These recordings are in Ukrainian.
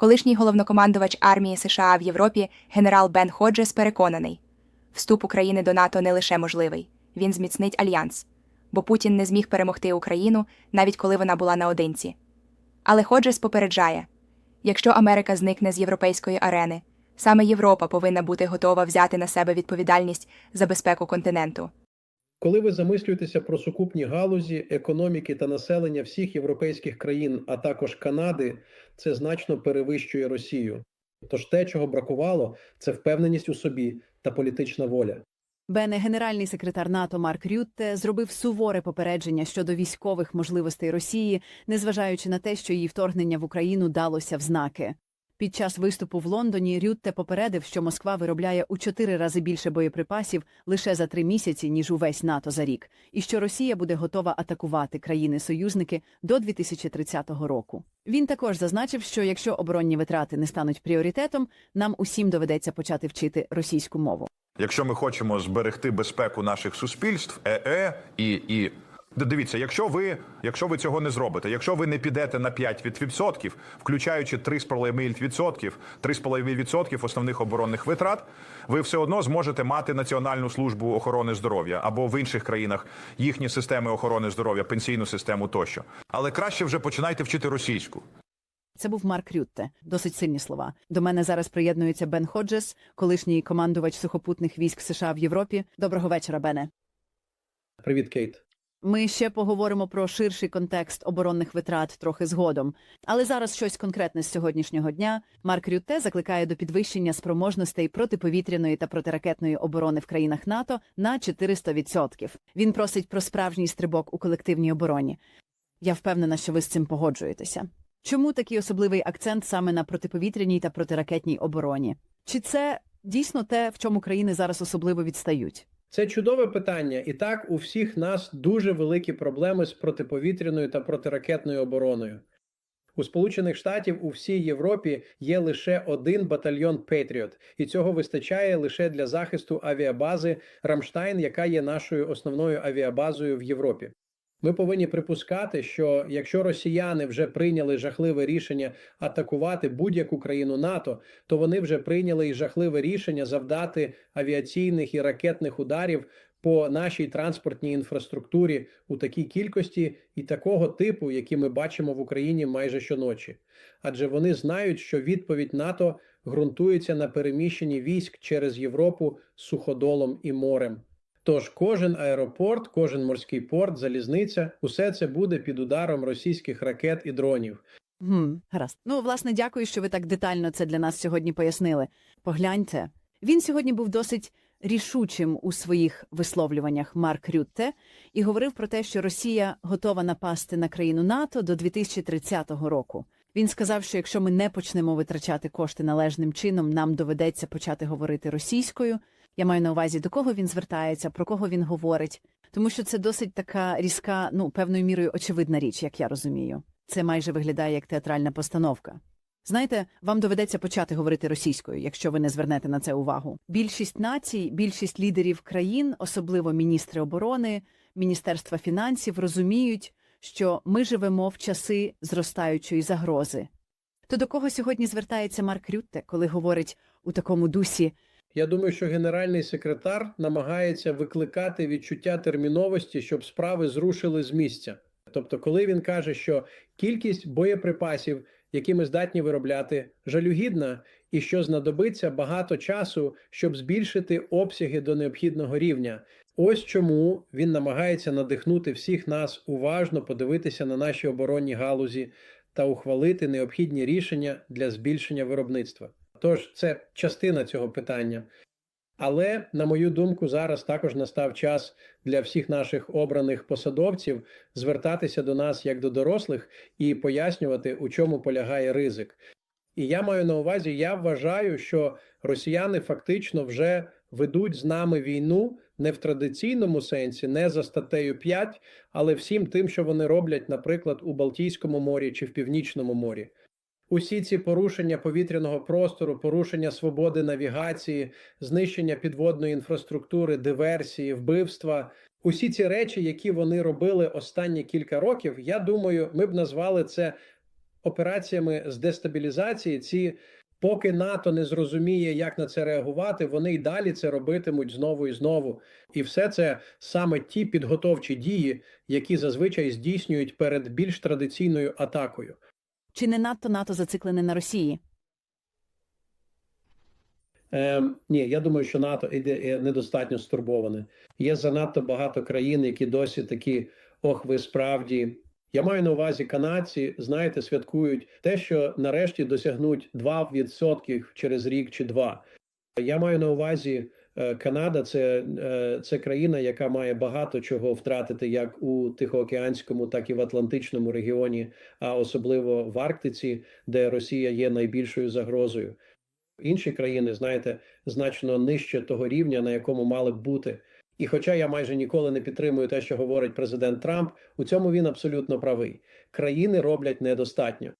Колишній головнокомандувач армії США в Європі генерал Бен Ходжес переконаний, вступ України до НАТО не лише можливий, він зміцнить альянс, бо Путін не зміг перемогти Україну, навіть коли вона була наодинці. Але Ходжес попереджає: якщо Америка зникне з європейської арени, саме Європа повинна бути готова взяти на себе відповідальність за безпеку континенту. Коли ви замислюєтеся про сукупні галузі, економіки та населення всіх європейських країн, а також Канади, це значно перевищує Росію. Тож те, чого бракувало, це впевненість у собі та політична воля. Бене, генеральний секретар НАТО Марк Рютте зробив суворе попередження щодо військових можливостей Росії, незважаючи на те, що її вторгнення в Україну далося в знаки. Під час виступу в Лондоні Рютте попередив, що Москва виробляє у чотири рази більше боєприпасів лише за три місяці, ніж увесь НАТО за рік, і що Росія буде готова атакувати країни-союзники до 2030 року. Він також зазначив, що якщо оборонні витрати не стануть пріоритетом, нам усім доведеться почати вчити російську мову. Якщо ми хочемо зберегти безпеку наших суспільств, ЕЕ і. і Дивіться, якщо ви, якщо ви цього не зробите, якщо ви не підете на 5 від відсотків, включаючи 3,5 відсотків, 3,5 відсотків основних оборонних витрат, ви все одно зможете мати Національну службу охорони здоров'я або в інших країнах їхні системи охорони здоров'я, пенсійну систему тощо. Але краще вже починайте вчити російську. Це був Марк Рютте. Досить сильні слова. До мене зараз приєднується Бен Ходжес, колишній командувач сухопутних військ США в Європі. Доброго вечора, Бене. Привіт, Кейт. Ми ще поговоримо про ширший контекст оборонних витрат трохи згодом. Але зараз щось конкретне з сьогоднішнього дня. Марк Рютте закликає до підвищення спроможностей протиповітряної та протиракетної оборони в країнах НАТО на 400%. Він просить про справжній стрибок у колективній обороні. Я впевнена, що ви з цим погоджуєтеся. Чому такий особливий акцент саме на протиповітряній та протиракетній обороні? Чи це дійсно те, в чому країни зараз особливо відстають? Це чудове питання. І так у всіх нас дуже великі проблеми з протиповітряною та протиракетною обороною. У Сполучених Штатів у всій Європі є лише один батальйон Петріот, і цього вистачає лише для захисту авіабази Рамштайн, яка є нашою основною авіабазою в Європі. Ми повинні припускати, що якщо росіяни вже прийняли жахливе рішення атакувати будь-яку країну НАТО, то вони вже прийняли і жахливе рішення завдати авіаційних і ракетних ударів по нашій транспортній інфраструктурі у такій кількості і такого типу, які ми бачимо в Україні майже щоночі. Адже вони знають, що відповідь НАТО ґрунтується на переміщенні військ через Європу суходолом і морем. Тож кожен аеропорт, кожен морський порт, залізниця усе це буде під ударом російських ракет і дронів. Гм, гаразд. Ну, власне, дякую, що ви так детально це для нас сьогодні пояснили. Погляньте. Він сьогодні був досить рішучим у своїх висловлюваннях Марк Рютте і говорив про те, що Росія готова напасти на країну НАТО до 2030 року. Він сказав, що якщо ми не почнемо витрачати кошти належним чином, нам доведеться почати говорити російською. Я маю на увазі, до кого він звертається, про кого він говорить, тому що це досить така різка, ну певною мірою очевидна річ, як я розумію. Це майже виглядає як театральна постановка. Знаєте, вам доведеться почати говорити російською, якщо ви не звернете на це увагу. Більшість націй, більшість лідерів країн, особливо міністри оборони, міністерства фінансів, розуміють, що ми живемо в часи зростаючої загрози. То до кого сьогодні звертається Марк Рютте, коли говорить у такому дусі Я думаю, що генеральний секретар намагається викликати відчуття терміновості, щоб справи зрушили з місця. Тобто, коли він каже, що кількість боєприпасів, які ми здатні виробляти, жалюгідна, і що знадобиться багато часу, щоб збільшити обсяги до необхідного рівня. Ось чому він намагається надихнути всіх нас уважно подивитися на наші оборонні галузі та ухвалити необхідні рішення для збільшення виробництва. Тож це частина цього питання. Але, на мою думку, зараз також настав час для всіх наших обраних посадовців звертатися до нас як до дорослих і пояснювати, у чому полягає ризик. І я маю на увазі, я вважаю, що росіяни фактично вже ведуть з нами війну не в традиційному сенсі, не за статтею 5, але всім тим, що вони роблять, наприклад, у Балтійському морі чи в Північному морі. Усі ці порушення повітряного простору, порушення свободи навігації, знищення підводної інфраструктури, диверсії, вбивства. Усі ці речі, які вони робили останні кілька років, я думаю, ми б назвали це операціями з дестабілізації, ці поки НАТО не зрозуміє, як на це реагувати, вони й далі це робитимуть знову і знову. І все це саме ті підготовчі дії, які зазвичай здійснюють перед більш традиційною атакою. Чи не надто НАТО зациклене на Росії? Ем, ні, я думаю, що НАТО іде е, недостатньо стурбоване. Є занадто багато країн, які досі такі, ох, ви справді. Я маю на увазі канадці, знаєте, святкують те, що нарешті досягнуть 2% через рік чи два. Я маю на увазі е, Канада це, е, це країна, яка має багато чого втратити як у Тихоокеанському, так і в Атлантичному регіоні, а особливо в Арктиці, де Росія є найбільшою загрозою. Інші країни, знаєте, значно нижче того рівня, на якому мали б бути. І хоча я майже ніколи не підтримую те, що говорить президент Трамп, у цьому він абсолютно правий. Країни роблять недостатньо.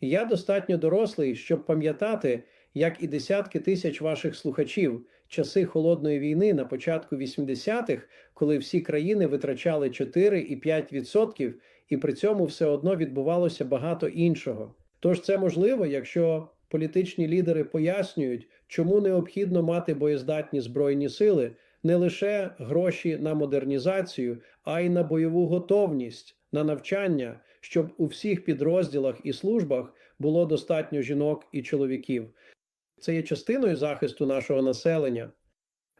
Я достатньо дорослий, щоб пам'ятати, як і десятки тисяч ваших слухачів часи холодної війни на початку 80-х, коли всі країни витрачали 4 і 5%, і при цьому все одно відбувалося багато іншого. Тож це можливо, якщо політичні лідери пояснюють, чому необхідно мати боєздатні збройні сили, не лише гроші на модернізацію, а й на бойову готовність, на навчання, щоб у всіх підрозділах і службах було достатньо жінок і чоловіків. Це є частиною захисту нашого населення.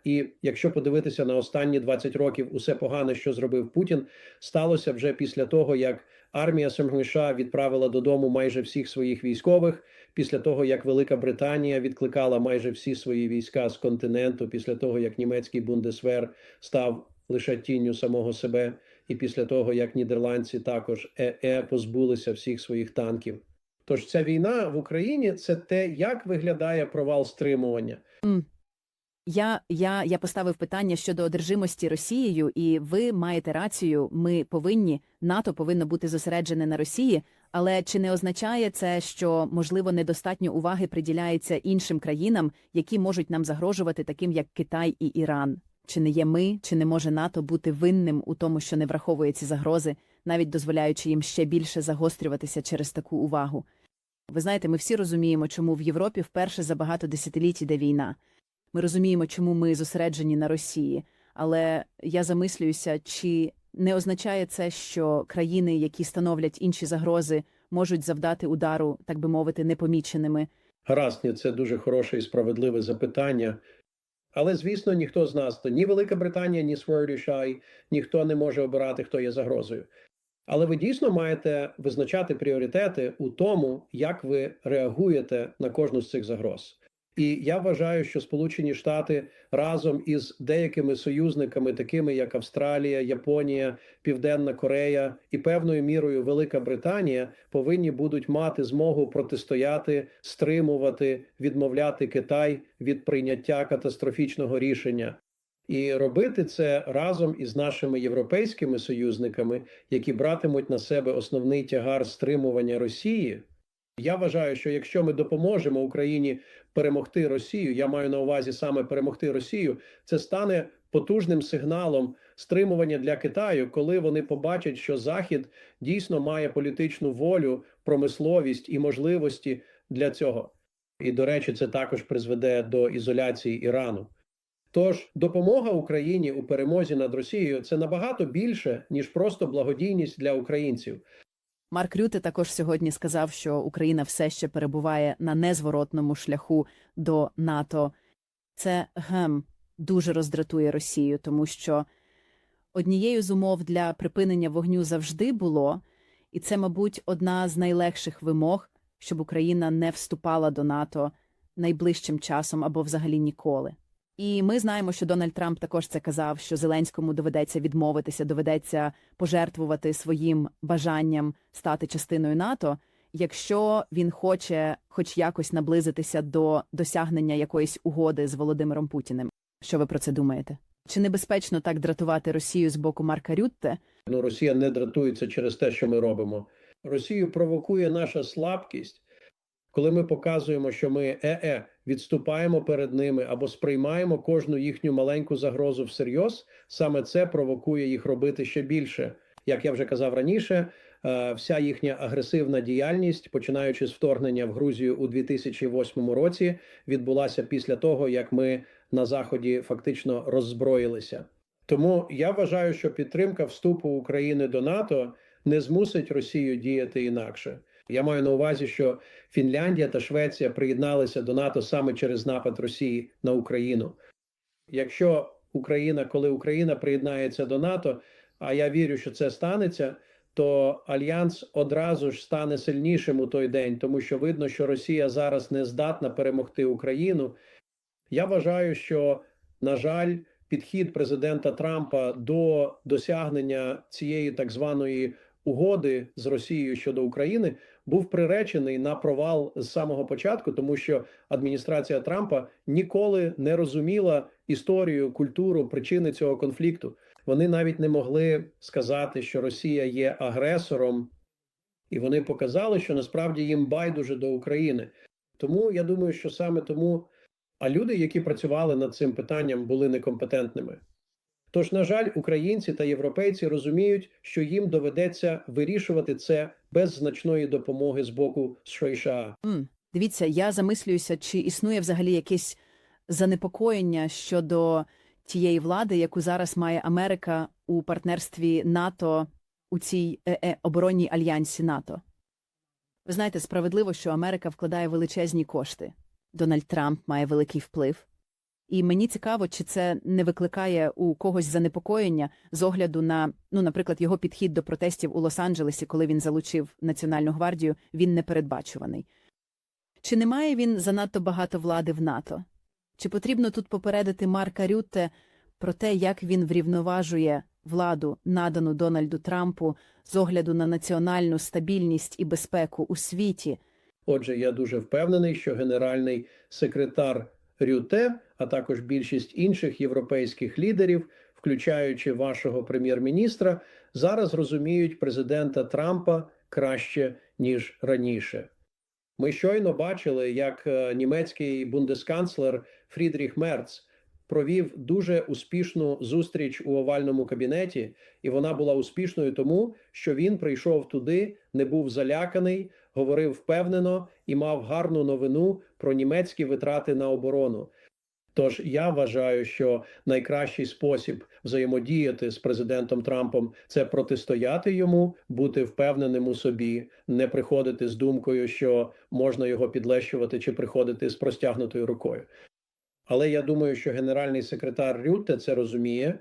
І якщо подивитися на останні 20 років, усе погане, що зробив Путін, сталося вже після того, як армія США відправила додому майже всіх своїх військових, після того як Велика Британія відкликала майже всі свої війська з континенту, після того як німецький бундесвер став лише тінню самого себе, і після того як нідерландці також ЕЕ позбулися всіх своїх танків. Тож ця війна в Україні це те, як виглядає провал стримування. Я, я, я поставив питання щодо одержимості Росією, і ви маєте рацію. Ми повинні НАТО повинно бути зосереджене на Росії. Але чи не означає це, що можливо недостатньо уваги приділяється іншим країнам, які можуть нам загрожувати, таким як Китай і Іран? Чи не є ми, чи не може НАТО бути винним у тому, що не враховує ці загрози, навіть дозволяючи їм ще більше загострюватися через таку увагу? Ви знаєте, ми всі розуміємо, чому в Європі вперше за багато десятиліть іде війна. Ми розуміємо, чому ми зосереджені на Росії, але я замислююся, чи не означає це, що країни, які становлять інші загрози, можуть завдати удару, так би мовити, непоміченими. Гаразд, це дуже хороше і справедливе запитання. Але, звісно, ніхто з нас, ні Велика Британія, ні Свердішай, ніхто не може обирати, хто є загрозою. Але ви дійсно маєте визначати пріоритети у тому, як ви реагуєте на кожну з цих загроз. І я вважаю, що Сполучені Штати разом із деякими союзниками, такими як Австралія, Японія, Південна Корея і певною мірою Велика Британія, повинні будуть мати змогу протистояти, стримувати, відмовляти Китай від прийняття катастрофічного рішення. І робити це разом із нашими європейськими союзниками, які братимуть на себе основний тягар стримування Росії. Я вважаю, що якщо ми допоможемо Україні перемогти Росію, я маю на увазі саме перемогти Росію, це стане потужним сигналом стримування для Китаю, коли вони побачать, що Захід дійсно має політичну волю, промисловість і можливості для цього. І до речі, це також призведе до ізоляції Ірану. Тож допомога Україні у перемозі над Росією це набагато більше ніж просто благодійність для українців. Марк Рюте також сьогодні сказав, що Україна все ще перебуває на незворотному шляху до НАТО. Це гем дуже роздратує Росію, тому що однією з умов для припинення вогню завжди було, і це, мабуть, одна з найлегших вимог, щоб Україна не вступала до НАТО найближчим часом або взагалі ніколи. І ми знаємо, що Дональд Трамп також це казав, що Зеленському доведеться відмовитися, доведеться пожертвувати своїм бажанням стати частиною НАТО, якщо він хоче хоч якось наблизитися до досягнення якоїсь угоди з Володимиром Путіним. Що ви про це думаєте? Чи небезпечно так дратувати Росію з боку Марка Рютте? Ну, Росія не дратується через те, що ми робимо. Росію провокує наша слабкість, коли ми показуємо, що ми е-е, відступаємо перед ними або сприймаємо кожну їхню маленьку загрозу всерйоз, саме це провокує їх робити ще більше. Як я вже казав раніше, е, вся їхня агресивна діяльність, починаючи з вторгнення в Грузію у 2008 році, відбулася після того, як ми на заході фактично роззброїлися. Тому я вважаю, що підтримка вступу України до НАТО не змусить Росію діяти інакше. Я маю на увазі, що Фінляндія та Швеція приєдналися до НАТО саме через напад Росії на Україну. Якщо Україна, коли Україна приєднається до НАТО, а я вірю, що це станеться, то альянс одразу ж стане сильнішим у той день, тому що видно, що Росія зараз не здатна перемогти Україну. Я вважаю, що на жаль, підхід президента Трампа до досягнення цієї так званої угоди з Росією щодо України був приречений на провал з самого початку, тому що адміністрація Трампа ніколи не розуміла історію, культуру, причини цього конфлікту. Вони навіть не могли сказати, що Росія є агресором, і вони показали, що насправді їм байдуже до України. Тому я думаю, що саме тому, а люди, які працювали над цим питанням, були некомпетентними. Тож, на жаль, українці та європейці розуміють, що їм доведеться вирішувати це без значної допомоги з боку США. М, Дивіться, я замислююся, чи існує взагалі якесь занепокоєння щодо тієї влади, яку зараз має Америка у партнерстві НАТО у цій е, е, оборонній альянсі НАТО. Ви знаєте, справедливо, що Америка вкладає величезні кошти. Дональд Трамп має великий вплив. І мені цікаво, чи це не викликає у когось занепокоєння з огляду на, ну, наприклад, його підхід до протестів у Лос-Анджелесі, коли він залучив Національну гвардію, він непередбачуваний. Чи не має він занадто багато влади в НАТО? Чи потрібно тут попередити Марка Рютте про те, як він врівноважує владу, надану Дональду Трампу, з огляду на національну стабільність і безпеку у світі? Отже, я дуже впевнений, що генеральний секретар Рюте, а також більшість інших європейських лідерів, включаючи вашого прем'єр-міністра, зараз розуміють президента Трампа краще ніж раніше. Ми щойно бачили, як е, німецький бундесканцлер Фрідріх Мерц провів дуже успішну зустріч у овальному кабінеті, і вона була успішною тому, що він прийшов туди, не був заляканий, говорив впевнено і мав гарну новину про німецькі витрати на оборону. Тож я вважаю, що найкращий спосіб взаємодіяти з президентом Трампом це протистояти йому, бути впевненим у собі, не приходити з думкою, що можна його підлещувати чи приходити з простягнутою рукою. Але я думаю, що генеральний секретар Рютте це розуміє.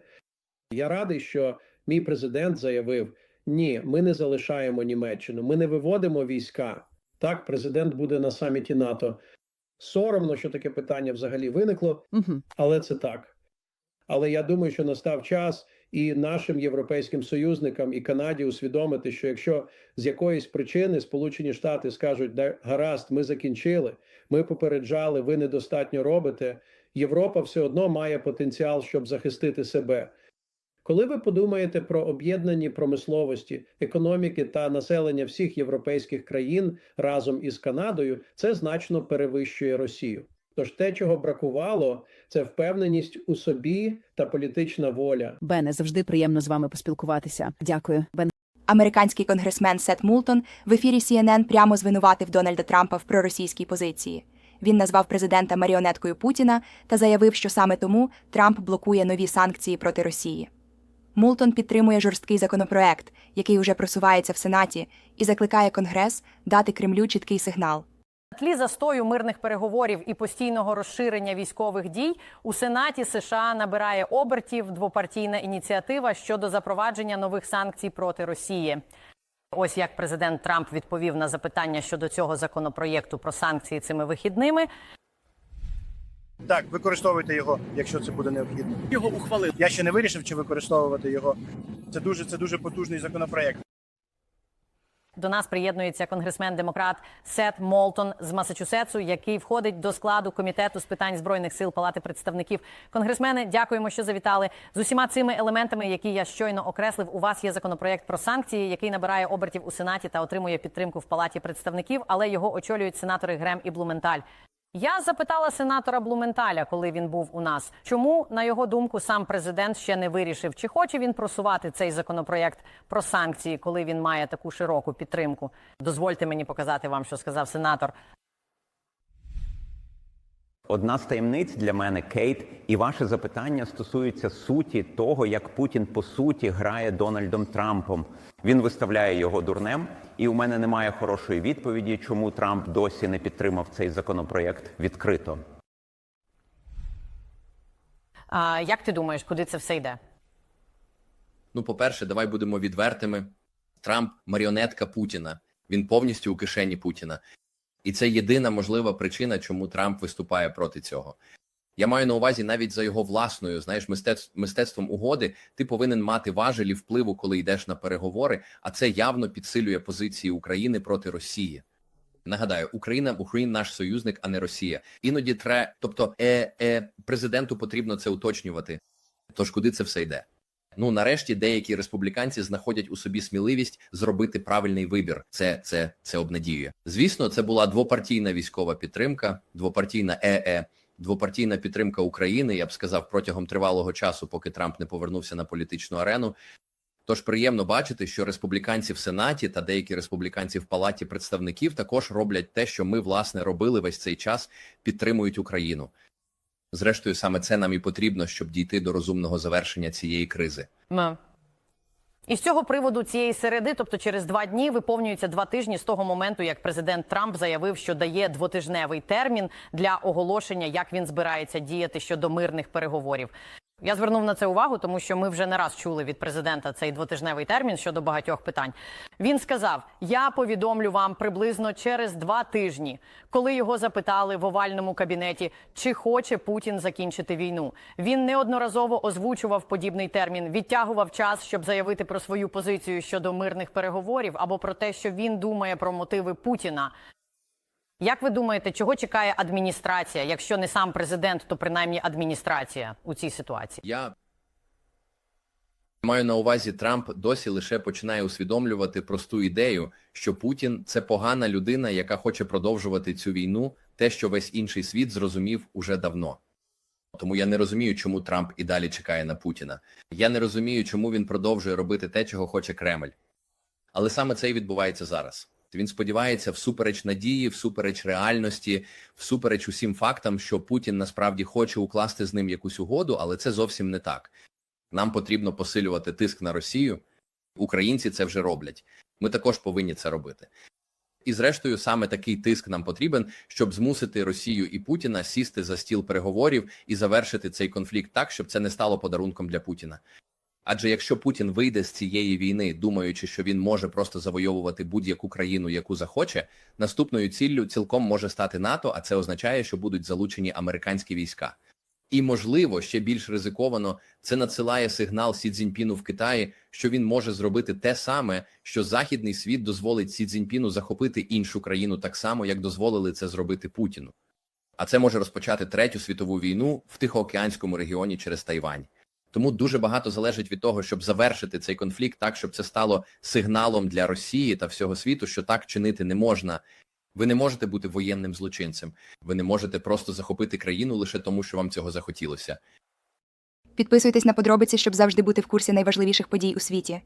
Я радий, що мій президент заявив: ні, ми не залишаємо Німеччину, ми не виводимо війська. Так, президент буде на саміті НАТО. Соромно, що таке питання взагалі виникло, Угу. але це так. Але я думаю, що настав час і нашим європейським союзникам і Канаді усвідомити, що якщо з якоїсь причини Сполучені Штати скажуть, «Да, гаразд, ми закінчили, ми попереджали, ви недостатньо робите. Європа все одно має потенціал, щоб захистити себе. Коли ви подумаєте про об'єднані промисловості, економіки та населення всіх європейських країн разом із Канадою, це значно перевищує Росію. Тож те, чого бракувало, це впевненість у собі та політична воля. Бене, завжди приємно з вами поспілкуватися. Дякую. Бен. Американський конгресмен Сет Мултон в ефірі CNN прямо звинуватив Дональда Трампа в проросійській позиції. Він назвав президента маріонеткою Путіна та заявив, що саме тому Трамп блокує нові санкції проти Росії. Мултон підтримує жорсткий законопроект, який уже просувається в Сенаті, і закликає Конгрес дати Кремлю чіткий сигнал. На тлі застою мирних переговорів і постійного розширення військових дій у Сенаті США набирає обертів двопартійна ініціатива щодо запровадження нових санкцій проти Росії. Ось як президент Трамп відповів на запитання щодо цього законопроєкту про санкції цими вихідними. Так, використовуйте його, якщо це буде необхідно. Його ухвалили. Я ще не вирішив, чи використовувати його. Це дуже це дуже потужний законопроект. До нас приєднується конгресмен-демократ Сет Молтон з Масачусетсу, який входить до складу комітету з питань збройних сил Палати представників. Конгресмени, дякуємо, що завітали з усіма цими елементами, які я щойно окреслив. У вас є законопроект про санкції, який набирає обертів у сенаті та отримує підтримку в Палаті представників, але його очолюють сенатори Грем і Блументаль. Я запитала сенатора Блументаля, коли він був у нас, чому, на його думку, сам президент ще не вирішив, чи хоче він просувати цей законопроєкт про санкції, коли він має таку широку підтримку. Дозвольте мені показати вам, що сказав сенатор. Одна з таємниць для мене, Кейт, і ваше запитання стосується суті того, як Путін по суті грає Дональдом Трампом. Він виставляє його дурнем, і у мене немає хорошої відповіді, чому Трамп досі не підтримав цей законопроєкт відкрито. А, як ти думаєш, куди це все йде? Ну, по-перше, давай будемо відвертими. Трамп маріонетка Путіна. Він повністю у кишені Путіна. І це єдина можлива причина, чому Трамп виступає проти цього. Я маю на увазі навіть за його власною, знаєш, мистецтв, мистецтвом угоди, ти повинен мати важелі впливу, коли йдеш на переговори, а це явно підсилює позиції України проти Росії. Нагадаю, Україна Україна наш союзник, а не Росія. Іноді тре, тобто, е, е, президенту потрібно це уточнювати. Тож куди це все йде? Ну нарешті деякі республіканці знаходять у собі сміливість зробити правильний вибір. Це це це обнадіює. Звісно, це була двопартійна військова підтримка, двопартійна ЕЕ, двопартійна підтримка України. Я б сказав протягом тривалого часу, поки Трамп не повернувся на політичну арену. Тож приємно бачити, що республіканці в Сенаті та деякі республіканці в Палаті представників також роблять те, що ми власне робили весь цей час, підтримують Україну. Зрештою, саме це нам і потрібно, щоб дійти до розумного завершення цієї кризи. Ма. І з цього приводу цієї середи, тобто через два дні, виповнюється два тижні з того моменту, як президент Трамп заявив, що дає двотижневий термін для оголошення, як він збирається діяти щодо мирних переговорів. Я звернув на це увагу, тому що ми вже не раз чули від президента цей двотижневий термін щодо багатьох питань. Він сказав: Я повідомлю вам приблизно через два тижні, коли його запитали в овальному кабінеті, чи хоче Путін закінчити війну. Він неодноразово озвучував подібний термін, відтягував час, щоб заявити про свою позицію щодо мирних переговорів або про те, що він думає про мотиви Путіна. Як ви думаєте, чого чекає адміністрація, якщо не сам президент, то принаймні адміністрація у цій ситуації? Я маю на увазі, Трамп досі лише починає усвідомлювати просту ідею, що Путін це погана людина, яка хоче продовжувати цю війну, те, що весь інший світ зрозумів уже давно. Тому я не розумію, чому Трамп і далі чекає на Путіна. Я не розумію, чому він продовжує робити те, чого хоче Кремль. Але саме це і відбувається зараз. Він сподівається, всупереч надії, всупереч реальності, всупереч усім фактам, що Путін насправді хоче укласти з ним якусь угоду, але це зовсім не так. Нам потрібно посилювати тиск на Росію. Українці це вже роблять. Ми також повинні це робити. І зрештою, саме такий тиск нам потрібен, щоб змусити Росію і Путіна сісти за стіл переговорів і завершити цей конфлікт так, щоб це не стало подарунком для Путіна. Адже якщо Путін вийде з цієї війни, думаючи, що він може просто завойовувати будь-яку країну, яку захоче, наступною ціллю цілком може стати НАТО, а це означає, що будуть залучені американські війська. І, можливо, ще більш ризиковано, це надсилає сигнал Сі Цзіньпіну в Китаї, що він може зробити те саме, що західний світ дозволить Сі Цзіньпіну захопити іншу країну так само, як дозволили це зробити Путіну. А це може розпочати третю світову війну в Тихоокеанському регіоні через Тайвань. Тому дуже багато залежить від того, щоб завершити цей конфлікт так, щоб це стало сигналом для Росії та всього світу, що так чинити не можна. Ви не можете бути воєнним злочинцем. Ви не можете просто захопити країну лише тому, що вам цього захотілося. Підписуйтесь на подробиці, щоб завжди бути в курсі найважливіших подій у світі.